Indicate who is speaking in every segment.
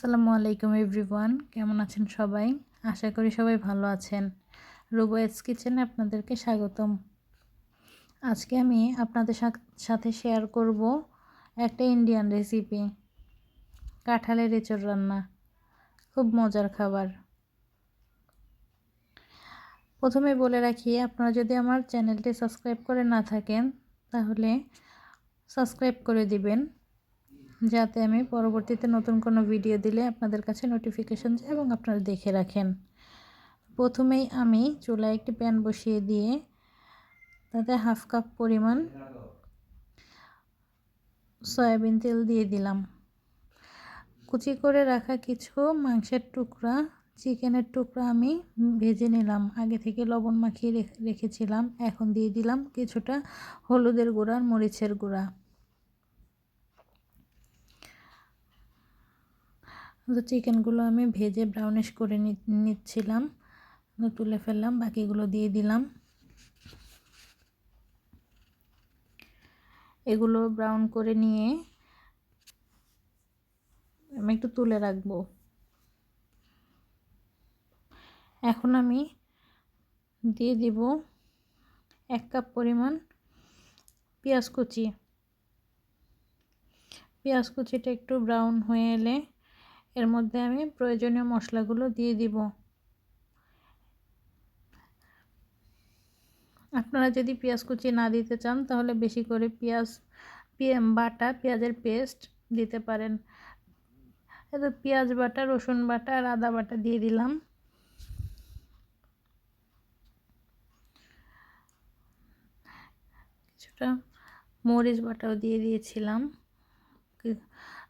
Speaker 1: আসসালামু আলাইকুম এভরিওয়ান, কেমন আছেন সবাই? আশা করি সবাই ভালো আছেন। রুবোয়েস কিচেনে আপনাদেরকে স্বাগতম। আজকে আমি আপনাদের সাথে শেয়ার করব একটা ইন্ডিয়ান রেসিপি, কাঁঠালের এঁচড় রান্না। খুব মজার খাবার। প্রথমে বলে রাখি, আপনারা যদি আমার চ্যানেলটি সাবস্ক্রাইব করে না থাকেন, তাহলে সাবস্ক্রাইব করে দিবেন। যাতে আমি পরবর্তীতে নতুন কোনো ভিডিও দিলে আপনাদের কাছে নোটিফিকেশন যায় এবং আপনারা দেখে রাখেন। প্রথমেই আমি চুলায় একটি প্যান বসিয়ে দিয়ে তাতে হাফ কাপ পরিমাণ সয়াবিন তেল দিয়ে দিলাম। কুচি করে রাখা কিছু মাংসের টুকরা, চিকেনের টুকরা আমি ভেজে নিলাম। আগে থেকে লবণ মাখিয়ে রেখেছিলাম। এখন দিয়ে দিলাম কিছুটা হলুদের গুঁড়া আর মরিচের গুঁড়া। তো চিকেনগুলো আমি ভেজে ব্রাউনিশ করে নিচ্ছিলাম। তুলে ফেললাম, বাকিগুলো দিয়ে দিলাম। এগুলো ব্রাউন করে নিয়ে আমি একটু তুলে রাখব। এখন আমি দিয়ে দিব এক কাপ পরিমাণ পেঁয়াজ কুচি। পেঁয়াজ কুচিটা একটু ব্রাউন হয়ে এলে এর মধ্যে আমি প্রয়োজনীয় মশলাগুলো দিয়ে দিব। আপনারা যদি পেঁয়াজ কুচি না দিতে চান, তাহলে বেশি করে পেঁয়াজ বাটা, পেঁয়াজের পেস্ট দিতে পারেন। এত পেঁয়াজ বাটা, রসুন বাটা আর আদা বাটা দিয়ে দিলাম। কিছুটা মরিচ বাটাও দিয়ে দিয়েছিলাম।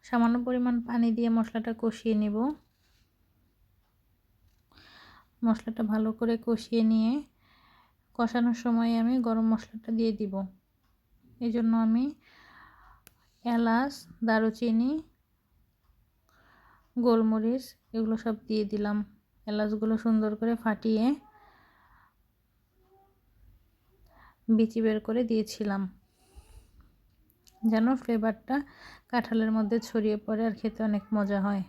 Speaker 1: সামান্য পরিমাণ পানি দিয়ে মশলাটা কষিয়ে নেব। মশলাটা ভালো করে কষিয়ে নিয়ে কষানোর সময় আমি গরম মশলাটা দিয়ে দিব। এই জন্য আমি এলাচ, দারুচিনি, গোলমরিচ এগুলো সব দিয়ে দিলাম। এলাচগুলো সুন্দর করে ফাটিয়ে বিচি বের করে দিয়েছিলাম। যেন ফ্লেভারটা কাঁঠালের মধ্যে ছড়িয়ে পড়ে আর খেতে অনেক মজা হয়।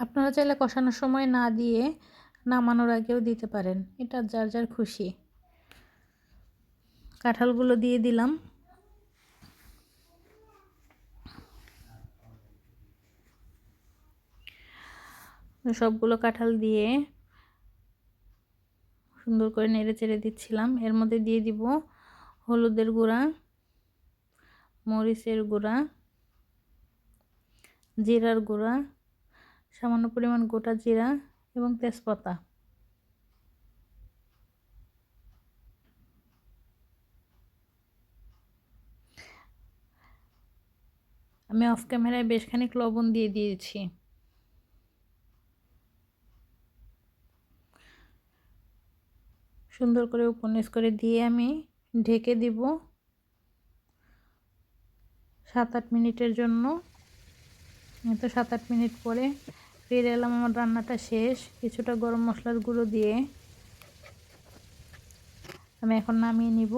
Speaker 1: আপনারা চাইলে কষানোর সময় না দিয়ে নামানোর আগেও দিতে পারেন, এটা যার যার খুশি। কাঁঠালগুলো দিয়ে দিলাম। সবগুলো কাঁঠাল দিয়ে সুন্দর করে নেড়ে চেড়ে দিচ্ছিলাম। এর মধ্যে দিয়ে দিব হলুদের গুঁড়া, মরিচের গুঁড়া, জিরার গুঁড়া, সামান্য পরিমাণ গোটা জিরা এবং তেজপাতা। আমি অফ ক্যামেরায় বেশ খানিক লবণ দিয়ে দিয়েছি। সুন্দর করে উপন্যাস করে দিয়ে আমি ঢেকে দিব সাত আট মিনিটের জন্য। তো সাত আট মিনিট পরে ফিরে এলাম, আমার রান্নাটা শেষ। কিছুটা গরম মশলার গুঁড়ো দিয়ে আমি এখন নামিয়ে নিব।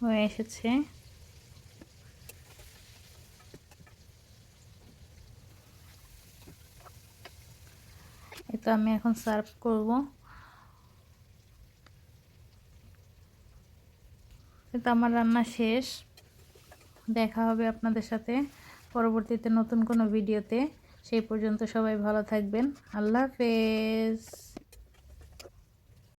Speaker 1: হয়ে এসেছে। তো আমি এখন সার্ভ করব। তো আমার রান্না শেষ। দেখা হবে আপনাদের সাথে পরবর্তীতে নতুন কোনো ভিডিওতে। সেই পর্যন্ত সবাই ভালো থাকবেন। আল্লাহ হাফেজ।